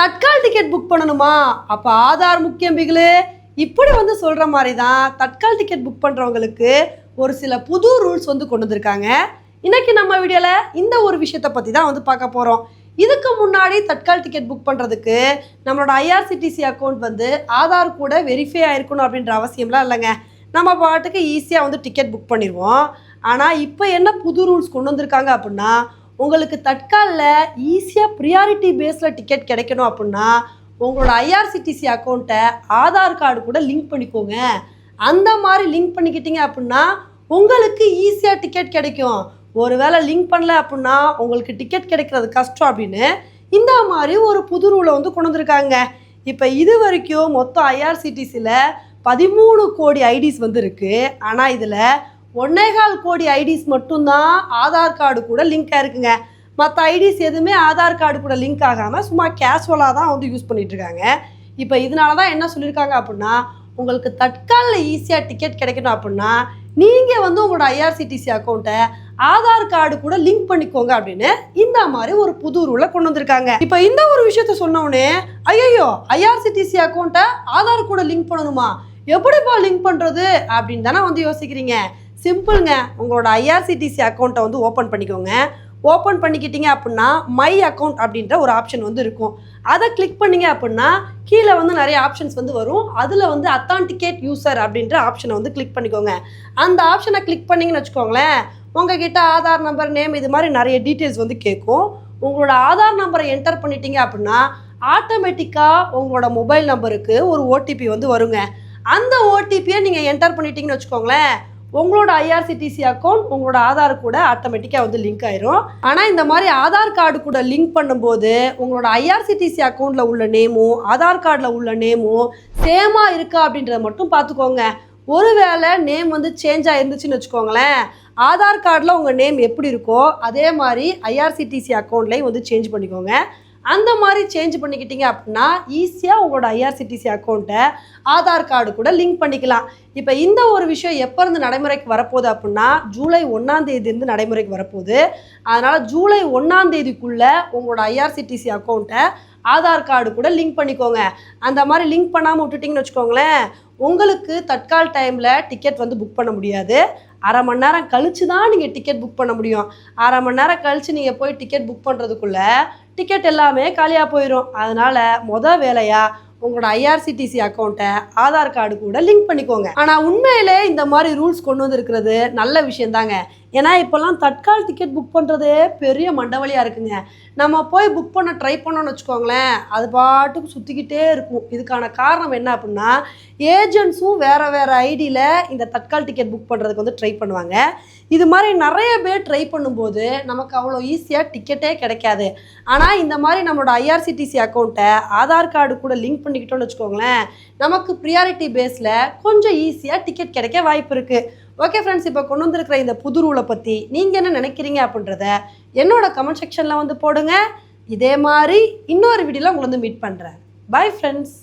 Tatkal ticket book பண்ணணுமா? அப்போ ஆதார் முக்கியம் பிகிலு. இப்படி வந்து சொல்கிற மாதிரி தான் தட்கால் டிக்கெட் புக் பண்ணுறவங்களுக்கு ஒரு சில புது ரூல்ஸ் வந்து கொண்டு வந்திருக்காங்க. இன்றைக்கி நம்ம வீடியோவில் இந்த ஒரு விஷயத்தை பற்றி தான் வந்து பார்க்க போகிறோம் இதுக்கு முன்னாடி தட்கால் டிக்கெட் புக் பண்ணுறதுக்கு நம்மளோட ஐஆர்சிடிசி அக்கௌண்ட் வந்து ஆதார் கூட வெரிஃபை ஆயிருக்கணும் அப்படின்ற அவசியம்லாம் இல்லைங்க. நம்ம பாட்டுக்கு ஈஸியாக வந்து டிக்கெட் புக் பண்ணிடுவோம் ஆனால் இப்போ என்ன புது ரூல்ஸ் கொண்டு வந்திருக்காங்க அப்படின்னா உங்களுக்கு தட்காலில் ஈஸியாக ப்ரியாரிட்டி பேஸில் டிக்கெட் கிடைக்கணும் அப்படின்னா உங்களோட ஐஆர்சிடிசி அக்கௌண்ட்டை ஆதார் கார்டு கூட லிங்க் பண்ணிக்கோங்க. அந்த மாதிரி லிங்க் பண்ணிக்கிட்டீங்க அப்படின்னா உங்களுக்கு ஈஸியாக டிக்கெட் கிடைக்கும். ஒருவேளை லிங்க் பண்ணல அப்படின்னா உங்களுக்கு டிக்கெட் கிடைக்கிறது கஷ்டம் அப்படின்னு இந்த மாதிரி ஒரு புது ரூலை வந்து கொண்டு வந்திருக்காங்க. இப்போ இது வரைக்கும் மொத்தம் ஐஆர்சிடிசியில் பதிமூணு கோடி ஐடிஸ் வந்து ஆனால் இதில் ஒன்னேகால் கோடி ஐடிஸ் மட்டும்தான் ஆதார் கார்டு கூட லிங்க் இருக்குங்க மற்ற ஐடிஸ் எதுவுமே ஆதார் கார்டு கூட லிங்க் ஆகாமல் சும்மா கேஷுவலாக தான் வந்து யூஸ் பண்ணிகிட்ருக்காங்க இருக்காங்க இப்போ இதனால தான் என்ன சொல்லியிருக்காங்க அப்படின்னா உங்களுக்கு தட்காலில் ஈஸியாக டிக்கெட் கிடைக்கணும் அப்படின்னா நீங்கள் வந்து உங்களோட ஐஆர்சிடிசி அக்கௌண்ட்டை ஆதார் கார்டு கூட லிங்க் பண்ணிக்கோங்க அப்படின்னு இந்த மாதிரி ஒரு புது ரூலை கொண்டு வந்திருக்காங்க. இப்போ இந்த ஒரு விஷயத்த சொன்னோடனே ஐயோ ஐஆர்சிடிசி அக்கௌண்ட்டை ஆதார் கூட லிங்க் பண்ணணுமா? எப்படிப்பா லிங்க் பண்ணுறது அப்படின்னு தானே வந்து யோசிக்கிறீங்க. சிம்பிளுங்க. உங்களோட ஐஆர்சிடிசி அக்கௌண்ட்டை வந்து ஓப்பன் பண்ணிக்கோங்க. ஓப்பன் பண்ணிக்கிட்டீங்க அப்படின்னா மை அக்கௌண்ட் அப்படின்ற ஒரு ஆப்ஷன் வந்து இருக்கும். அதை கிளிக் பண்ணீங்க அப்படின்னா கீழே வந்து நிறைய ஆப்ஷன்ஸ் வந்து வரும். அதில் வந்து அத்தான்டிகேட் யூசர் அப்படின்ற ஆப்ஷனை வந்து கிளிக் பண்ணிக்கோங்க. அந்த ஆப்ஷனை கிளிக் பண்ணீங்கன்னு வச்சுக்கோங்களேன் உங்ககிட்ட ஆதார் நம்பர் நேம் இது மாதிரி நிறைய டீட்டெயில்ஸ் வந்து கேட்கும் உங்களோட ஆதார் நம்பரை என்டர் பண்ணிட்டீங்க அப்படின்னா ஆட்டோமேட்டிக்காக உங்களோட மொபைல் நம்பருக்கு ஒரு ஓடிபி வந்து வருங்க. அந்த ஓடிபியை நீங்கள் என்டர் பண்ணிட்டீங்கன்னு வச்சுக்கோங்களேன் உங்களோட ஐஆர்சிடிசி அக்கௌண்ட் உங்களோட ஆதார் கூட ஆட்டோமேட்டிக்காக வந்து லிங்க் ஆயிரும். ஆனால் இந்த மாதிரி ஆதார் கார்டு கூட லிங்க் பண்ணும்போது உங்களோட ஐஆர்சிடிசி அக்கௌண்ட்டில் உள்ள நேமும் ஆதார் கார்டில் உள்ள நேமும் சேமாக இருக்கா அப்படின்றத மட்டும் பார்த்துக்கோங்க. ஒருவேளை நேம் வந்து சேஞ்ச் ஆயிருந்துச்சுன்னு வச்சுக்கோங்களேன் ஆதார் கார்டில் உங்கள் நேம் எப்படி இருக்கோ அதே மாதிரி ஐஆர்சிடிசி அக்கௌண்ட்லேயும் வந்து சேஞ்ச் பண்ணிக்கோங்க. அந்த மாதிரி சேஞ்ச் பண்ணிக்கிட்டீங்க அப்படின்னா ஈஸியாக உங்களோட ஐஆர்சிடிசி அக்கௌண்ட்டை ஆதார் கார்டு கூட லிங்க் பண்ணிக்கலாம். இப்போ இந்த ஒரு விஷயம் எப்போ இருந்து நடைமுறைக்கு வரப்போகுது அப்படின்னா ஜூலை ஒன்றாந்தேதிருந்து நடைமுறைக்கு வரப்போகுது. அதனால் ஜூலை ஒன்றாம் தேதிக்குள்ளே உங்களோட ஐஆர்சிடிசி அக்கௌண்ட்டை ஆதார் கார்டு கூட லிங்க் பண்ணிக்கோங்க. அந்த மாதிரி லிங்க் பண்ணாமல் விட்டுட்டிங்கன்னு வச்சுக்கோங்களேன் உங்களுக்கு தட்கால் டைமில் டிக்கெட் வந்து புக் பண்ண முடியாது. அரை மணி நேரம் கழிச்சு தான் நீங்கள் டிக்கெட் புக் பண்ண முடியும். அரை மணி நேரம் கழித்து நீங்கள் போய் டிக்கெட் புக் பண்ணுறதுக்குள்ளே டிக்கெட் எல்லாமே காலியாக போயிடும் அதனால் மொதல் வேலையாக உங்களோட ஐஆர்சிடிசி அக்கௌண்ட்டை ஆதார் கார்டு கூட லிங்க் பண்ணிக்கோங்க. ஆனால் உண்மையிலே இந்த மாதிரி ரூல்ஸ் கொண்டு வந்திருக்கிறது நல்ல விஷயந்தாங்க. ஏன்னா இப்போல்லாம் தட்கால் டிக்கெட் புக் பண்ணுறதே பெரிய மண்டவலியாக இருக்குங்க. நம்ம போய் புக் பண்ண ட்ரை பண்ணோம்னு வச்சுக்கோங்களேன் அது பாட்டுக்கு சுற்றிக்கிட்டே இருக்கும். இதுக்கான காரணம் என்ன அப்படின்னா ஏஜென்ட்ஸும் வேறு வேறு ஐடியில் இந்த தட்கால் டிக்கெட் புக் பண்ணுறதுக்கு வந்து ட்ரை பண்ணுவாங்க. இது மாதிரி நிறைய பேர் ட்ரை பண்ணும்போது நமக்கு அவ்வளோ ஈஸியாக டிக்கெட்டே கிடைக்காது. ஆனால் இந்த மாதிரி நம்மளோட ஐஆர்சிடிசி அக்கௌண்ட்டை ஆதார் கார்டு கூட லிங்க் பண்ணிக்கிட்டோம்னு வச்சுக்கோங்களேன் நமக்கு ப்ரியாரிட்டி பேஸில் கொஞ்சம் ஈஸியாக டிக்கெட் கிடைக்க வாய்ப்பு இருக்குது ஓகே ஃப்ரெண்ட்ஸ் இப்போ கொண்டு வந்திருக்கிற இந்த புது ரூலை பற்றி நீங்கள் என்ன நினைக்கிறீங்க அப்படின்றத என்னோட கமெண்ட் செக்ஷனில் வந்து போடுங்க. இதே மாதிரி இன்னொரு வீடியோவில் உங்களை வந்து மீட் பண்ணுறேன் பாய் ஃப்ரெண்ட்ஸ்